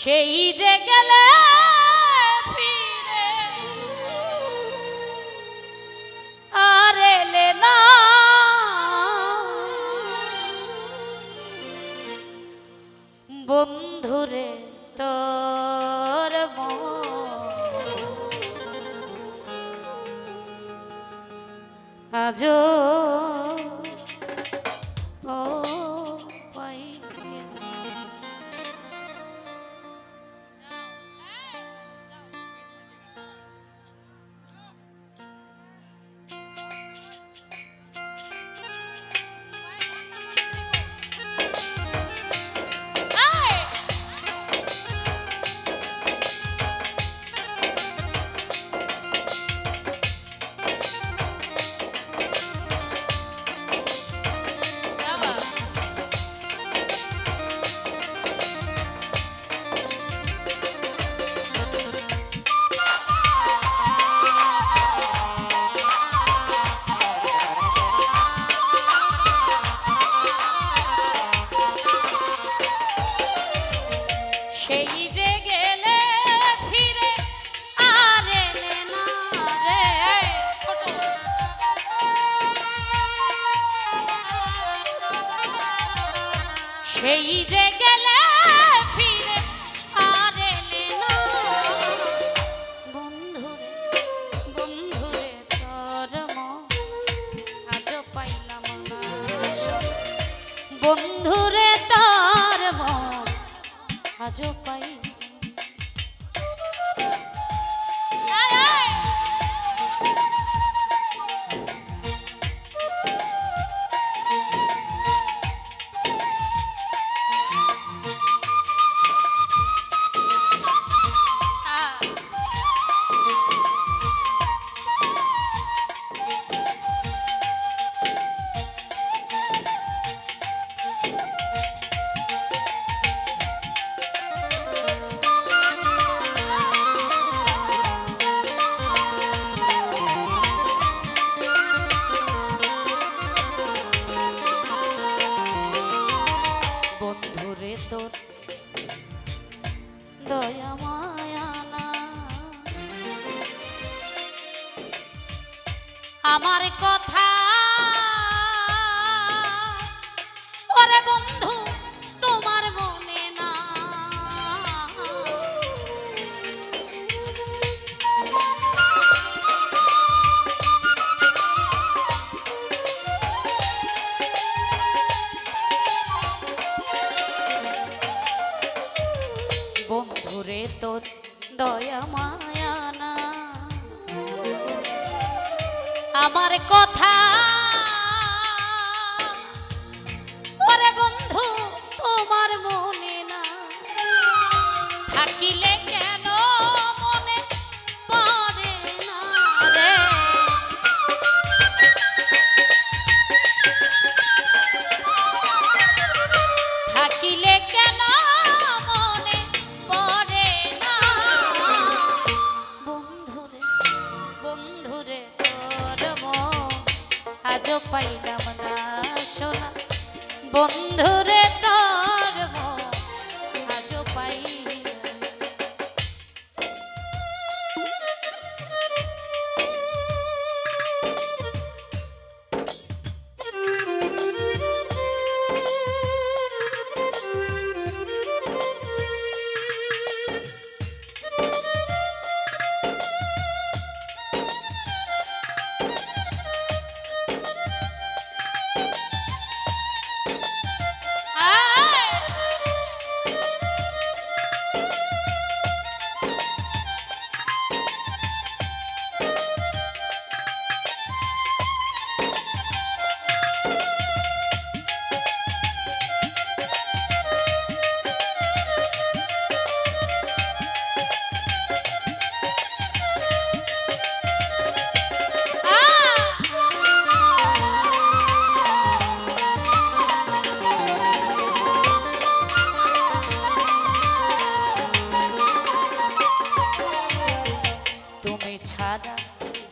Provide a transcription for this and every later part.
সেই যে গেলে আজও পাই। রে তোর দয়া মায়ানা। আমার কথা আজও পাইলাম না সোনা বন্ধুরে তো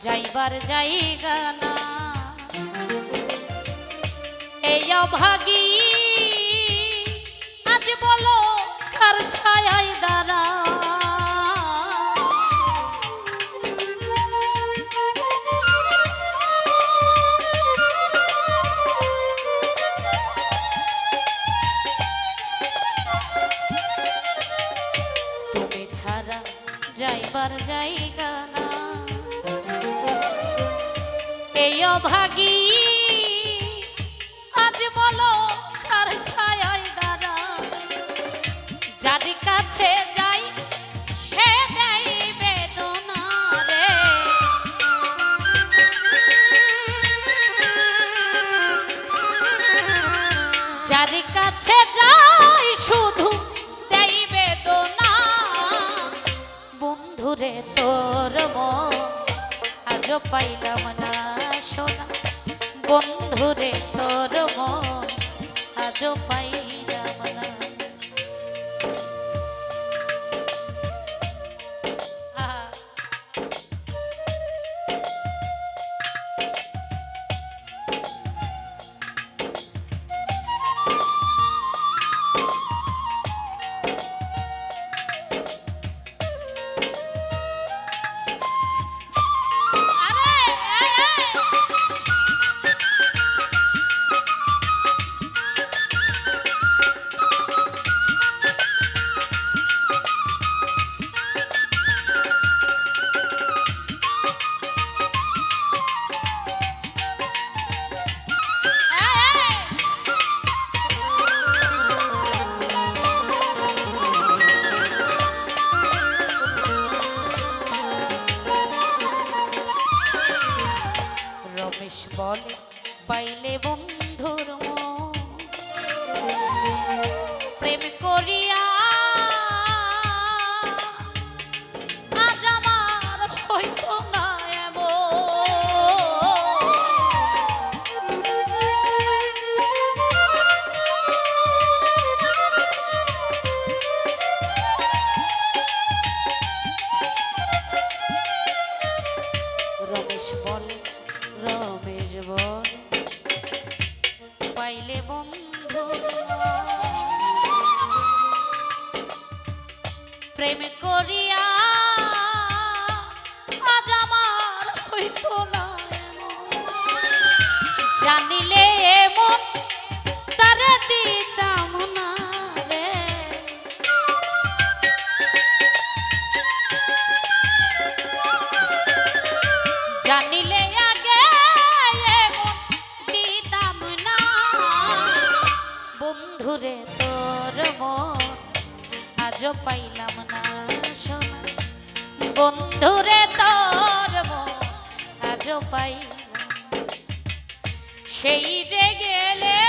যাইবার জায়গা না। এই অভাগি আজ বলো কার ছায় দাঁড়া। এই অভাগী আজ বলো কার ছায়ায় দাঁড়া? যার কাছে যাই, সে দেয় বেদনা রে। যার কাছে যাই, শুধু দেয় বেদনা। বন্ধুরে তোর মন, আজও পাইলাম না। বন্ধুরে তোর মন আজও পাইলাম বলে রমেশ বল পাইলে বন্ধু প্রেম করিয়া আজ আমার হইতো। জানিলে বন্ধুরে তোর মন, আজও পাইলাম না সোনা বন্ধুরে তোর মন আজ পাইলাম সেই যে গেলে